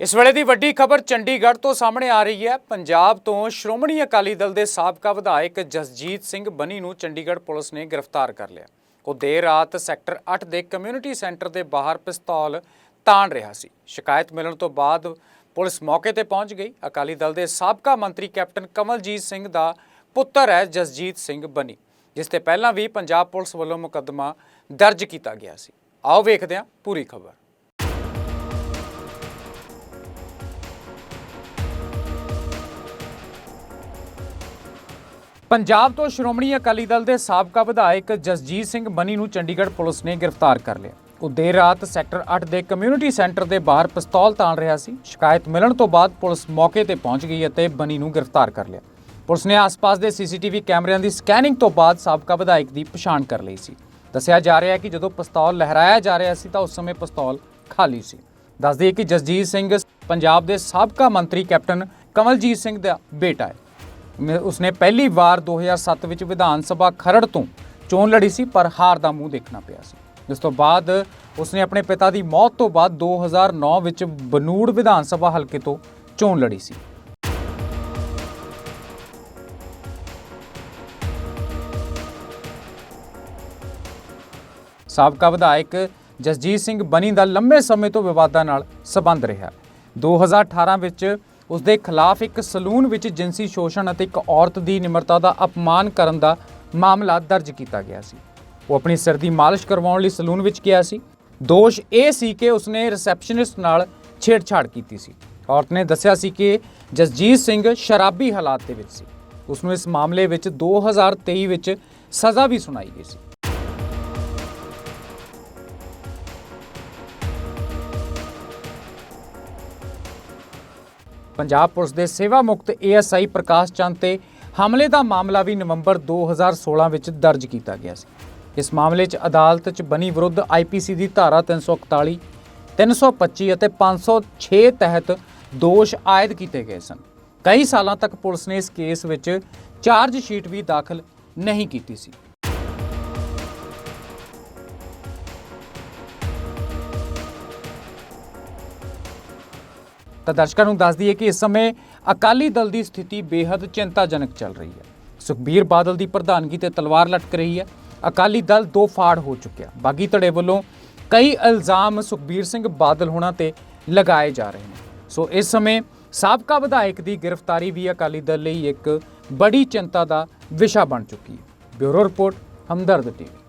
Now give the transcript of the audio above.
ਇਸ ਵੇਲੇ ਦੀ ਵੱਡੀ ਖਬਰ ਚੰਡੀਗੜ੍ਹ ਤੋਂ ਸਾਹਮਣੇ ਆ ਰਹੀ ਹੈ। ਪੰਜਾਬ ਤੋਂ ਸ਼੍ਰੋਮਣੀ ਅਕਾਲੀ ਦਲ ਦੇ ਸਾਬਕਾ ਵਿਧਾਇਕ ਜਸਜੀਤ ਸਿੰਘ ਬਨੀ ਨੂੰ ਚੰਡੀਗੜ੍ਹ ਪੁਲਿਸ ਨੇ ਗ੍ਰਿਫਤਾਰ ਕਰ ਲਿਆ। ਉਹ ਦੇਰ ਰਾਤ ਸੈਕਟਰ 8 ਦੇ ਕਮਿਊਨਿਟੀ ਸੈਂਟਰ ਦੇ ਬਾਹਰ ਪਿਸਤੌਲ ਤਾਣ ਰਿਹਾ ਸੀ। ਸ਼ਿਕਾਇਤ ਮਿਲਣ ਤੋਂ ਬਾਅਦ ਪੁਲਿਸ ਮੌਕੇ ਤੇ ਪਹੁੰਚ ਗਈ। ਅਕਾਲੀ ਦਲ ਦੇ ਸਾਬਕਾ ਮੰਤਰੀ ਕੈਪਟਨ ਕਮਲਜੀਤ ਸਿੰਘ ਦਾ ਪੁੱਤਰ ਹੈ ਜਸਜੀਤ ਸਿੰਘ ਬਨੀ, ਜਿਸ ਤੇ ਪਹਿਲਾਂ ਵੀ ਪੰਜਾਬ ਪੁਲਿਸ ਵੱਲੋਂ ਮੁਕੱਦਮਾ ਦਰਜ ਕੀਤਾ ਗਿਆ ਸੀ। ਆਓ ਵੇਖਦੇ ਹਾਂ ਪੂਰੀ ਖਬਰ। ਪੰਜਾਬ ਤੋਂ ਸ਼੍ਰੋਮਣੀ ਅਕਾਲੀ ਦਲ ਦੇ ਸਾਬਕਾ ਵਿਧਾਇਕ ਜਸਜੀਤ ਸਿੰਘ ਬਨੀ ਨੂੰ ਚੰਡੀਗੜ੍ਹ ਪੁਲਿਸ ਨੇ ਗ੍ਰਿਫਤਾਰ ਕਰ ਲਿਆ। ਉਹ ਦੇਰ ਰਾਤ ਸੈਕਟਰ 8 ਦੇ ਕਮਿਊਨਿਟੀ ਸੈਂਟਰ ਦੇ ਬਾਹਰ ਪਿਸਤੌਲ ਤਾਣ ਰਿਹਾ ਸੀ। ਸ਼ਿਕਾਇਤ ਮਿਲਣ ਤੋਂ ਬਾਅਦ ਪੁਲਿਸ ਮੌਕੇ ਤੇ ਪਹੁੰਚ ਗਈ ਅਤੇ ਬਨੀ ਨੂੰ ਗ੍ਰਿਫਤਾਰ ਕਰ ਲਿਆ। ਪੁਲਿਸ ਨੇ ਆਸ-ਪਾਸ ਦੇ ਸੀਸੀਟੀਵੀ ਕੈਮਰਿਆਂ ਦੀ ਸਕੈਨਿੰਗ ਤੋਂ ਬਾਅਦ ਸਾਬਕਾ ਵਿਧਾਇਕ ਦੀ ਪਛਾਣ ਕਰ ਲਈ ਸੀ। ਦੱਸਿਆ ਜਾ ਰਿਹਾ ਹੈ ਕਿ ਜਦੋਂ ਪਿਸਤੌਲ ਲਹਿਰਾਇਆ ਜਾ ਰਿਹਾ ਸੀ ਤਾਂ ਉਸ ਸਮੇਂ ਪਿਸਤੌਲ ਖਾਲੀ ਸੀ। ਦੱਸ ਕਿ ਜਸਜੀਤ ਸਿੰਘ ਪੰਜਾਬ ਦੇ ਸਾਬਕਾ ਮੰਤਰੀ ਕੈਪਟਨ ਕਮਲਜੀਤ ਸਿੰਘ ਦਾ ਬੇਟਾ ਹੈ। ਉਸਨੇ ਪਹਿਲੀ ਵਾਰ 2007 ਵਿੱਚ ਵਿਧਾਨ ਸਭਾ ਖਰੜ ਤੋਂ ਚੋਣ ਲੜੀ ਸੀ, ਪਰ ਹਾਰ ਦਾ ਮੂੰਹ ਦੇਖਣਾ ਪਿਆ ਸੀ। ਜਿਸ ਤੋਂ ਬਾਅਦ ਉਸਨੇ ਆਪਣੇ ਪਿਤਾ ਦੀ ਮੌਤ ਤੋਂ ਬਾਅਦ 2009 ਵਿੱਚ ਬਨੂੜ ਵਿਧਾਨ ਸਭਾ ਹਲਕੇ ਤੋਂ ਚੋਣ ਲੜੀ ਸੀ। ਸਾਬਕਾ ਵਿਧਾਇਕ ਜਸਜੀਤ ਸਿੰਘ ਬਨੀ ਦਾ ਲੰਮੇ ਸਮੇਂ ਤੋਂ ਵਿਵਾਦਾਂ ਨਾਲ ਸਬੰਧ ਰਿਹਾ। 2018 ਵਿੱਚ ਉਸ ਦੇ ਖਿਲਾਫ ਇੱਕ ਸਲੂਨ ਵਿੱਚ ਜਿੰਸੀ ਸ਼ੋਸ਼ਣ ਅਤੇ ਇੱਕ ਔਰਤ ਦੀ ਨਿਮਰਤਾ ਦਾ ਅਪਮਾਨ ਕਰਨ ਦਾ ਮਾਮਲਾ ਦਰਜ ਕੀਤਾ ਗਿਆ ਸੀ। ਉਹ ਆਪਣੀ ਸਿਰ ਦੀ ਮਾਲਿਸ਼ ਕਰਵਾਉਣ ਲਈ ਸਲੂਨ ਵਿੱਚ ਗਿਆ ਸੀ। ਦੋਸ਼ ਇਹ ਸੀ ਕਿ ਉਸਨੇ ਰਿਸੈਪਸ਼ਨਿਸਟ ਨਾਲ ਛੇੜਛਾੜ ਕੀਤੀ ਸੀ। ਔਰਤ ਨੇ ਦੱਸਿਆ ਸੀ ਕਿ ਜਸਜੀਤ ਸਿੰਘ ਸ਼ਰਾਬੀ ਹਾਲਾਤ ਦੇ ਵਿੱਚ ਸੀ। ਉਸ ਨੂੰ ਇਸ ਮਾਮਲੇ ਵਿੱਚ 2023 ਵਿੱਚ ਸਜ਼ਾ ਵੀ ਸੁਣਾਈ ਗਈ ਸੀ। ਪੰਜਾਬ ਪੁਲਿਸ ਦੇ ਸੇਵਾ ਮੁਕਤ ਏਐਸਆਈ ਪ੍ਰਕਾਸ਼ ਚੰਦ ਤੇ ਹਮਲੇ ਦਾ ਮਾਮਲਾ ਵੀ ਨਵੰਬਰ 2016 ਵਿੱਚ ਦਰਜ ਕੀਤਾ ਗਿਆ ਸੀ। ਇਸ ਮਾਮਲੇ 'ਚ ਅਦਾਲਤ 'ਚ ਬਣੀ ਵਿਰੁੱਧ ਆਈਪੀਸੀ ਦੀ ਧਾਰਾ 341 325 ਅਤੇ 506 ਤਹਿਤ ਦੋਸ਼ ਆਇਦ ਕੀਤੇ ਗਏ ਸਨ। ਕਈ ਸਾਲਾਂ ਤੱਕ ਪੁਲਿਸ ਨੇ ਇਸ ਕੇਸ ਵਿੱਚ ਚਾਰਜ ਸ਼ੀਟ ਵੀ ਦਾਖਲ ਨਹੀਂ ਕੀਤੀ ਸੀ। ਤਾਂ ਦਰਸ਼ਕਾਂ ਨੂੰ ਦੱਸ ਦਈਏ ਕਿ ਇਸ ਸਮੇਂ ਅਕਾਲੀ ਦਲ ਦੀ ਸਥਿਤੀ ਬੇहद ਚਿੰਤਾਜਨਕ ਚੱਲ ਰਹੀ ਹੈ। ਸੁਖਬੀਰ ਬਾਦਲ ਦੀ ਪ੍ਰਧਾਨਗੀ ਤੇ ਤਲਵਾਰ ਲਟਕ ਰਹੀ ਹੈ। ਅਕਾਲੀ ਦਲ ਦੋ ਫਾੜ ਹੋ ਚੁੱਕਿਆ। ਬਾਗੀ ਧੜੇ ਵੱਲੋਂ ਕਈ ਇਲਜ਼ਾਮ ਸੁਖਬੀਰ ਸਿੰਘ ਬਾਦਲ ਹੋਣਾ ਤੇ ਲਗਾਏ ਜਾ ਰਹੇ ਨੇ। ਸੋ ਇਸ ਸਮੇਂ ਸਾਬਕਾ ਵਿਧਾਇਕ ਦੀ ਗ੍ਰਿਫਤਾਰੀ ਵੀ ਅਕਾਲੀ ਦਲ ਲਈ ਇੱਕ ਬੜੀ ਚਿੰਤਾ ਦਾ ਵਿਸ਼ਾ ਬਣ ਚੁੱਕੀ ਹੈ। Bureau report, Hamdard TV.